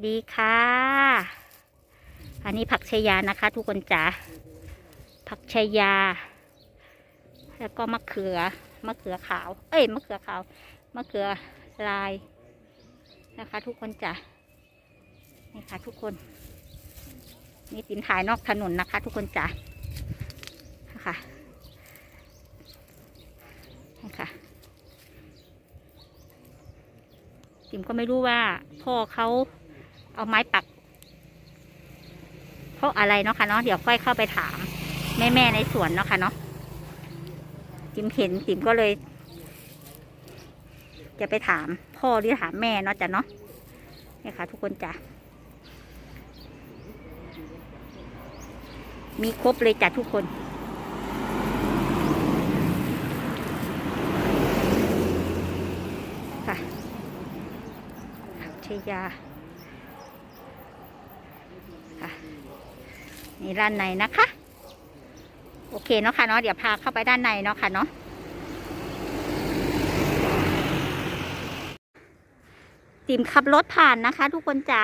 ดีค่ะ อันนี้ผักชายานะคะ ทุกคนจ๋า ผักชายา แล้วก็มะเขือ มะเขือขาว เอ้ย มะเขือขาว มะเขือลายนะคะ ทุกคนจ๋า นี่ค่ะ ทุกคน นี่ตินถ่ายนอกถนนนะคะ ทุกคนจ๋าค่ะนี่ค่ะติมก็ไม่รู้ว่าพ่อเขา เอาไม้ปักเพราะอะไรเนาะค่ะเนาะเดี๋ยวค่อยเข้าไปถามแม่แม่ในสวนเนาะค่ะเนาะติมเห็นติมก็เลย จะไปถามพ่อหรือถามแม่เนาะจ้ะเนาะนี่ค่ะ ทุกคนจ้ะมีครบเลยจ้ะทุกคนค่ะชยาค่ะ นี่ด้านในนะคะ โอเคเนาะค่ะเนาะเดี๋ยวพาเข้าไปด้านในเนาะค่ะเนาะติมขับรถผ่านนะคะ ทุกคนจ๋า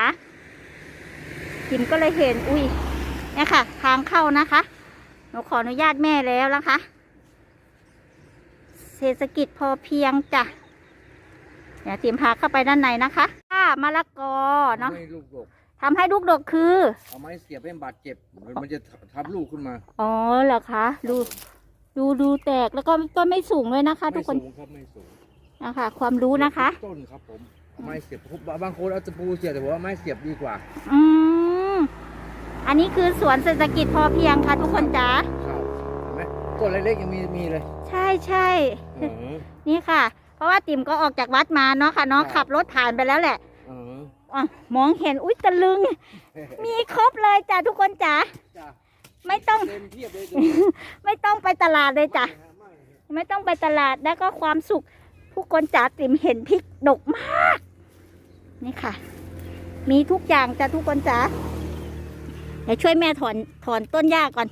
ติมก็เลยเห็นอุ้ยเนี่ยค่ะ ทางเข้านะคะหนูขออนุญาตแม่แล้วนะคะ เศรษฐกิจพอเพียงจ้ะเดี๋ยวทีมพาเข้าไปด้านในนะคะ ค่ะมะละกอเนาะ ไม่ลูกดก ทำให้ลูกดกคือ เอาไม้เสียบให้บาดเจ็บมันมันจะทับลูกขึ้นมาอ๋อเหรอคะดูดูดูแตกแล้วก็ต้นไม่สูงเลยนะคะ ทุไม่กคนสูงครับไม่สูงนะคะ ความรู้นะคะ ต้นครับผมเอาไม้เสียบบางคนเอาตะปูเสียบแต่ผมว่าไม้เสียบดีกว่า อืมอันนี้คือสวนเศรษฐกิจพอเพียงค่ะ ทุกคนจ๋าครับเห็นไหมต้นเล็กๆยังมีมีเลย ใช่ใช่เออนี่ค่ะ เพราะว่าติ๋มก็ออกจากวัดมาเนาะค่ะเนาะครับขับรถผ่านไปแล้วแหละเอออะมองเห็นอุ้ยตะลึง มีครบเลยจ้ะทุกคนจ๋าจ้ะไม่ต้อง เต็มเทียบเลยไม่ต้องไปตลาดเลยจ้ะ ไม่ไม่ต้องไปตลาดแล้วก็ความสุข ผู้คนจ๋าติ๋มเห็นพริกดกมาก นี่ค่ะ มีทุกอย่างจ้ะทุกคนจ๋าเดี๋ยวช่วยแม่ถอนถอนต้นหญ้าก่อน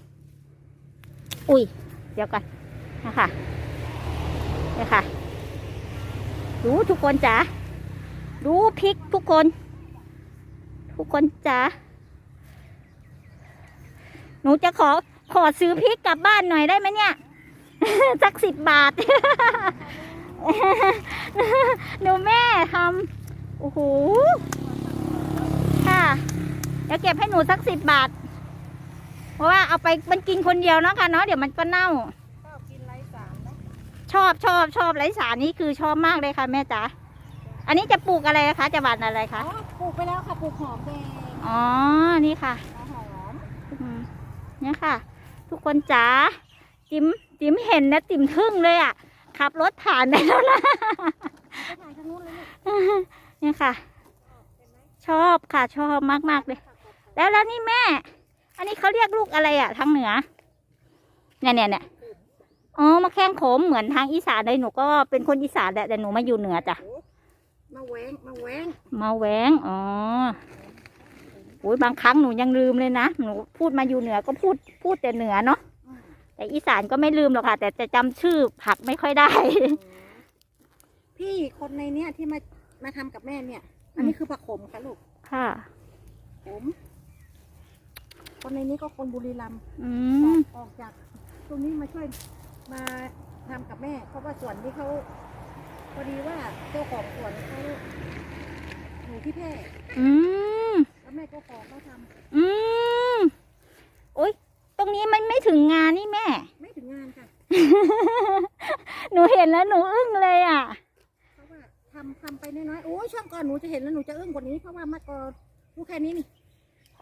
อุ้ย เดี๋ยวก่อนนะคะเนี่ยค่ะ ดูทุกคนจ๋าดูพริกทุกคน ทุกคนจ๋าหนูจะขอขอซื้อพริกกลับบ้านหน่อยได้ไหมเนี่ย สักสิบบาท หนูแม่ทำโอ้โหค่ะเดี๋ยวเก็บให้หนูสักสิบบาท เพราะว่าเอาไปมันกินคนเดียวเนาะค่ะเนาะเดี๋ยวมันก็เน่า ชอบกินไรสารนะชอบชอบชอบไรสารนี่คือชอบมากเลยค่ะแม่จ๋า อันนี้จะปลูกอะไรคะ จะหว่านอะไรอ๋คะอปลูกไปแล้วค่ะปลูกหอมแดงอ๋อ นี่ค่ะหัวหอมอืมเนี่ยค่ะ ทุกคนจ๋าจิ๋มจิ๋มเห็นนะจิ๋มทึ่งเลยอะ ขับรถผ่านไปแล้วนะไปถ่ายทางนู้นเลยลูกเนี่ยค่ะ ชอบค่ะชอบมากมากๆเลย แล้วแล้วนี่แม่ อันนี้เขาเรียกลูกอะไรอะทางเหนือ เนี่ยเนี่ยเนี่ยอ๋อมาแข้งโขมเหมือนทางอีสานเลยหนูก็เป็นคนอีสานแหละแต่หนูมาอยู่เหนือจ้ะ มาแหวงมาแหวงมาแหวงอ๋อโอ้ยบางครั้งหนูยังลืมเลยนะหนูพูดมาอยู่เหนือก็พูดพูดแต่เหนือเนาะแต่อีสานก็ไม่ลืมหรอกค่ะ แต่จะจำชื่อผักไม่ค่อยได้ พี่คนในเนี้ยที่มามาทำกับแม่เนี่ย อันนี้คือผักขมค่ะลูกค่ะขมคนในนี้ก็คนบุรีรัมย์อืออมกออกจาก ตรงนี้มาช่วยมาทำกับแม่ เพราะว่าสวนที่เขา พอดีว่าเจ้าของสวนเขาอยู่ที่แพร่อืมแล้วแม่ก็ขอเขาทอืมโอ๊ยตรงนี้มันไม่ถึงงานนี่แม่ำไม่ถึงงานค่ะหนูเห็นแล้วหนูอึ้งเลยอะเพราะว่าทำทำไปน้อยๆโอ้ยช่วงก่อนหนูจะเห็นแล้วหนูจะอึ้งกว่านี้เพราะว่ามะกอลูกแค่นี้นี่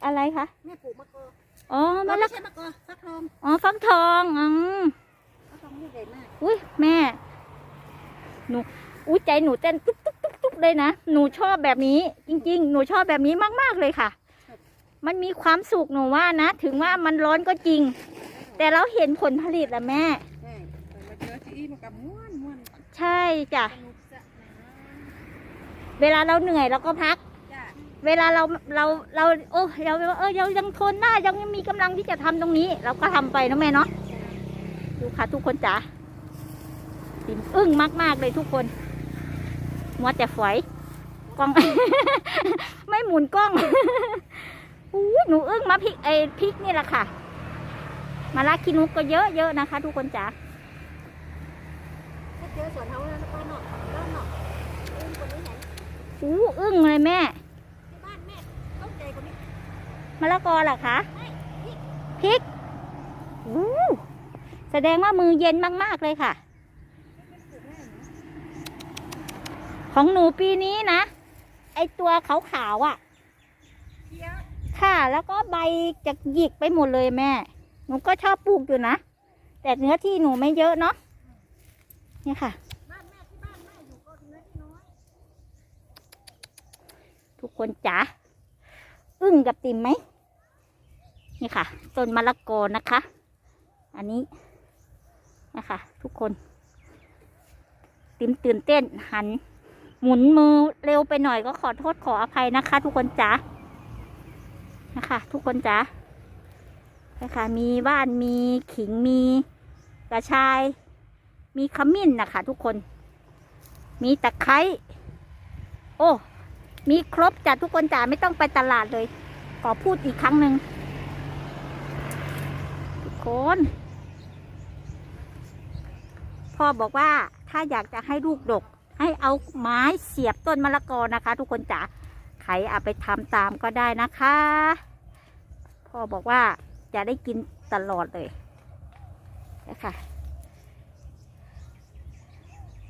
อะไรคะแม่ปลูกมะกออ๋ออ๋อมะไม่ละใช่มะกอฟักทองอ๋อฟักทองอืมฟักทองลูกใหญ่มากอุ้ยแม่ หนูอุ้ยใจหนูเต้นตุ๊บตุ๊บตุ๊บตุ๊บเลยนะ หนูชอบแบบนี้ จริง ๆ หนูชอบแบบนี้มาก ๆ เลยค่ะ มันมีความสุขหนูว่านะ ถึงว่ามันร้อนก็จริง แต่เราเห็นผลผลิตละแม่ ใช่แต่มาเจอที่มันกับม้วนม้วนใช่จ้ะ สนุกสนานเวลาเราเหนื่อยเราก็พัก จ้ะเวลาเราเราเราโอ้เราเออเรายังทนได้ยังมีกำลังที่จะทำตรงนี้ เราก็ทำไปนะแม่เนาะดูค่ะทุกคนจ๋า ติมอึ้งมากๆเลยทุกคนมัวแต่ฝอยไกล้อง ไม่หมุนกล้องอู้หนูอึ้งมาพริกไอพริกนี่แหละค่ะมาลาคินุกก็เยอะๆนะคะ ทุกคนจ๋าถ้าเจอสวนเขาแล้วนะป้าเนาะเริ่มเนาะเริ่มคนนี้เห็นอู้อึ้งเลยแม่ที่บ้านแม่ต้องใจคนนี้มะละกอเหรอคะไม่พริกพริกอู้แสดงว่ามือเย็นมากๆเลยค่ะ ปลูกง่ายนะ ของหนูปีนี้นะ ไอตัวขาวๆอะเคี้ยวค่ะแล้วก็ใบจะหยิกไปหมดเลยแม่ หนูก็ชอบปลูกอยู่นะ แต่เนื้อที่หนูไม่เยอะเนาะนี่ค่ะบ้านแม่ที่บ้านแม่อยู่ก็เนื้อที่น้อยทุกคนจ๋าอึ้งกับติ่มไหม นี่ค่ะต้นมะละกอนะคะ อันนี้นะคะทุกคน ติ่มตื่นเต้นหัน หมุนมือเร็วไปหน่อยก็ขอโทษขออภัยนะคะ ทุกคนจ๋านะคะ ทุกคนจ๋านะคะมีบ้านมีขิงมีกระชาย มีขมิ้นนะคะ ทุกคน มีตะไคร้โอ้มีครบจ้ะทุกคนจ๋าไม่ต้องไปตลาดเลยขอพูดอีกครั้งหนึ่งทุกคนพ่อบอกว่าถ้าอยากจะให้ลูกดก ให้เอาไม้เสียบต้นมะละกอนะคะ ทุกคนจ๋าใครเอาไปทำตามก็ได้นะคะพ่อบอกว่าจะได้กินตลอดเลยนะคะ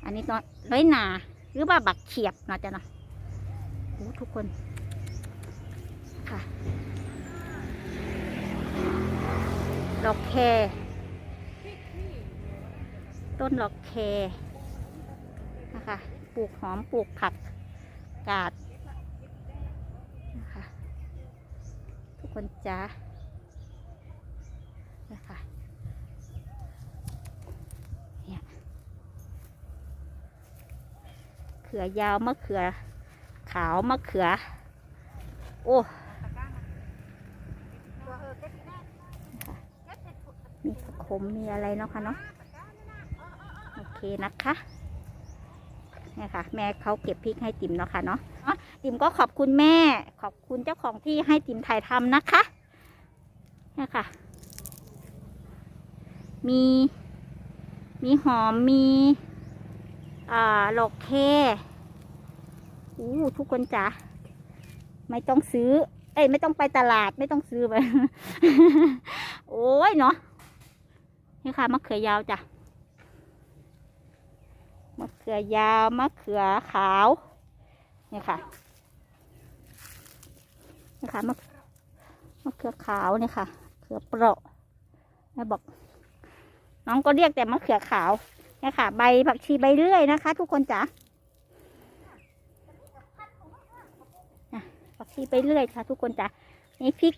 อันนี้น้อน้อยหนาหรือว่าบักเขียบเนาะจ๊ะเนาะโอ้ทุกคนค่ะดอกแครต้นดอกแครนะ คะปลูกหอมปลูกผักกาดนะคะทุกคนจ้านะคะเนี่ยเขือยาวมะเขือ ขาวมะเขือ โอ้มีขมมีอะไรเนาะคะเนาะโอเคนะคะ เนี่ยค่ะ แม่เขาเก็บพริกให้ติมเนาะค่ะเนาะติมก็ขอบคุณแม่ขอบคุณเจ้าของที่ให้ติมถ่ายทำนะคะเนี่ยค่ะ มี มีหอมมีอ่าหลอกแคอู้ทุกคนจ๋าไม่ต้องซื้อ เอ้ยไม่ต้องไปตลาดไม่ต้องซื้อไปโอ้ยเนาะนี่ค่ะมะเขือยาวจ้ะ มะเขือยาวมะเขือขาวนี่ค่ะนี่ค่ะมะมะเขือขาวนี่ค่ะเขือเปราะแม่บอก น้องก็เรียกแต่มะเขือขาวนี่ค่ะ ใบผักชีใบเลื่อยนะคะ ทุกคนจ๋าอะผักชีใบเลื่อยค่ะ ทุกคนจ๋ามีพริก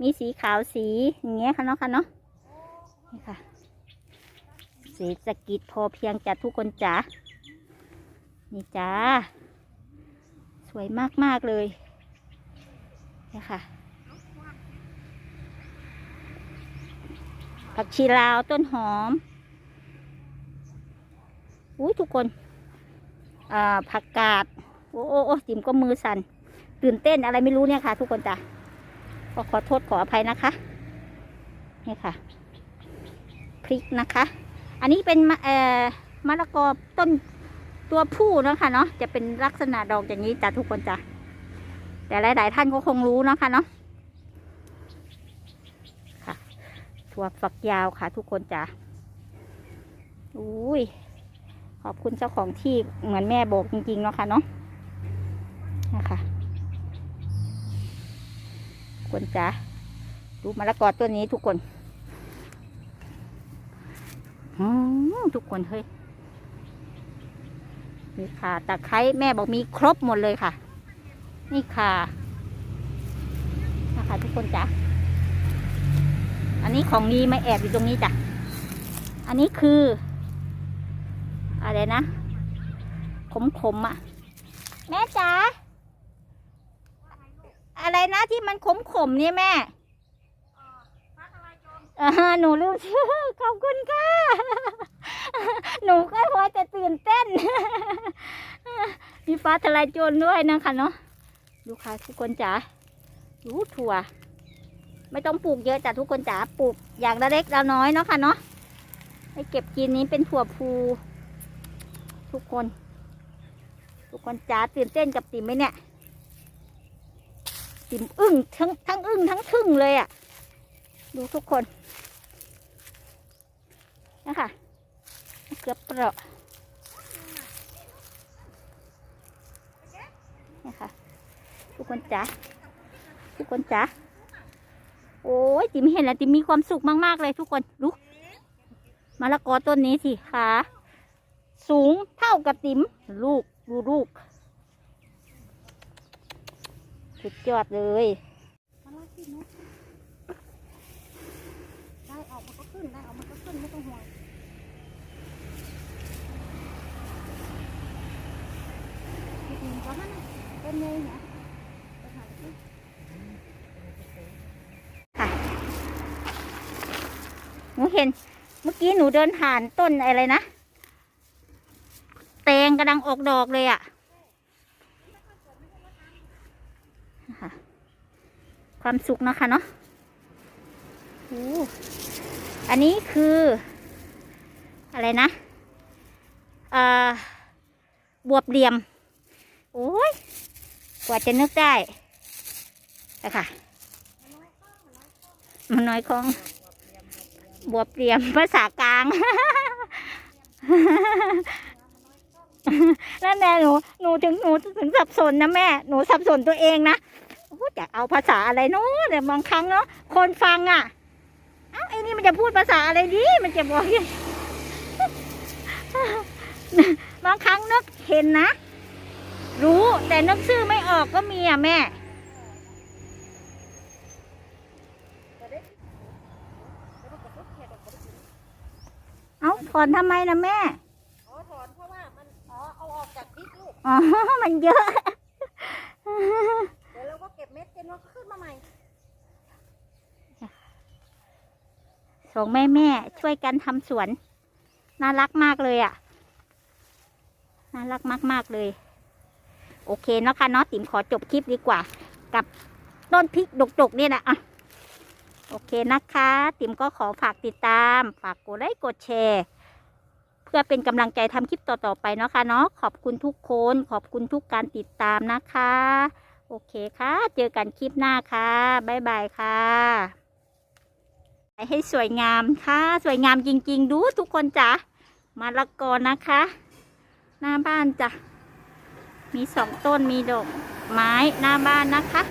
มีสีขาวสีอย่างเงี้ยค่ะเนาะค่ะเนาะนี่ค่ะ เศรษฐกิจพอเพียงจ้ะทุกคนจ๋านี่จ้าสวยมากมาก ๆ เลยนี่ค่ะผักชีลาวต้นหอมอุ้ยทุกคนอ่าผักกาด โอ้โอ้จิ๋มก็มือสั่นตื่นเต้นอะไรไม่รู้เนี่ยค่ะ ทุกคนจ้ะก็ขอโทษขออภัยนะคะ นี่ค่ะ พริกนะคะ อันนี้เป็นมะเอ่อมะละกอต้นตัวผู้เนาะคะเนาะจะเป็นลักษณะดอกอย่างนี้จ้ะทุกคนจ้ะแต่หลาย ๆ ท่านก็คงรู้เนาะคะเนาะค่ะถั่วฝักยาวค่ะ ทุกคนจ้ะอุ้ยขอบคุณเจ้าของที่เหมือนแม่บอกจริง ๆ เนาะค่ะเนาะนะคะทุกคนจ้ะดูมะละกอต้นนี้ทุกคน ทุกคนเฮ้ยมีข่าตะไคร้แม่บอกมีครบหมดเลยค่ะ นี่ค่ะนะคะทุกคนจ้ะอันนี้ของดีไม่แอบอยู่ตรงนี้จ้ะอันนี้คืออะไรนะ ขมขมๆอะ แม่จ๋าอะไรนะที่มันขมขมๆเนี่ยแม่ หนูลืมชื่อขอบคุณค่ะ หนูก็พอจะตื่นเต้น มีฟ้าทลายโจรด้วยนะคะเนาะดูค่ะทุกคนจ๋าดูถั่ว ไม่ต้องปลูกเยอะจ้ะทุกคนจ๋าปลูกอย่างละเล็กละน้อยเนาะค่ะเนาะให้เก็บกินนี้เป็นถั่วพูทุกคน ทุกคนจ๋าตื่นเต้นกับติ๋มไหมเนี่ย ติ๋มอึ้งทั้งทั้งอึ้งทั้งทึ่งเลยอะ่ะดูทุกคน นะคะเกลือเปราะนี่ค่ะ ทุกคนจ๋าทุกคนจ๋าโอ้ยติมเห็นแล้วติ๋มมีความสุขมากๆเลยทุกคนดูมะละกอต้นนี้สิขาสูงเท่ากับติมลูกดูลูกสุดยอดเลยมาลากขึ้นนะได้ออกมาก็ขึ้นได้ออกมาก็ขึ้นไม่ต้องห่วง หนูเห็น เมื่อกี้หนูเดินผ่านต้นอะไรนะ แตงกำลังออกดอกเลยอะ่ะความสุขเนาะคะเนาะอ้อันนี้คือ อะไรนะ เอ่อ บวบเหลี่ยม โอ้ยกว่าจะนึกได้นะคะมันน้อยของ บวบเหลี่ยมภาษากลาง นั่นแหละหนู หนูถึงหนูถึงสับสนนะแม่ หนูสับสนตัวเองนะจะเอาภาษาอะไรเนาะแต่บางครั้งเนาะ คนฟังอะ เอ้าไอ้นี่มันจะพูดภาษาอะไรดี มันจะบอกบางครั้งนึกเห็นนะ รู้แต่นึกชื่อไม่ออกก็มีอะแม่ เอ้าถอนทำไมนะแม่ อ๋อถอนเพราะว่ามัน อ๋อเอาออกจากพริกลูก อ๋อ มันเยอะ เดี๋ยวเราก็เก็บเม็ดเก็บแล้วก็ขึ้นมาใหม่ สองแม่แม่ช่วยกันทำสวน น่ารักมากเลยอะ่ะ น่ารักมาก ๆ เลย โอเคเนาะค่ะเนาะติ๋มขอจบคลิปดีกว่า กับต้นพริกดกๆนี่แหละอะโอเคนะคะ ติ๋มก็ขอฝากติดตาม ฝากกดไลค์กดแชร์ เพื่อเป็นกำลังใจทำคลิปต่อๆไปเนาะค่ะเนาะขอบคุณทุกคน ขอบคุณทุกการติดตามนะคะ โอเคค่ะ เจอกันคลิปหน้าค่ะบ๊ายบายค่ะ ให้สวยงามค่ะ สวยงามจริง ๆ ดูทุกคนจ้ะมาละกอนะคะ หน้าบ้านจ้ะ มีสองต้นมีดอกไม้หน้าบ้านนะคะ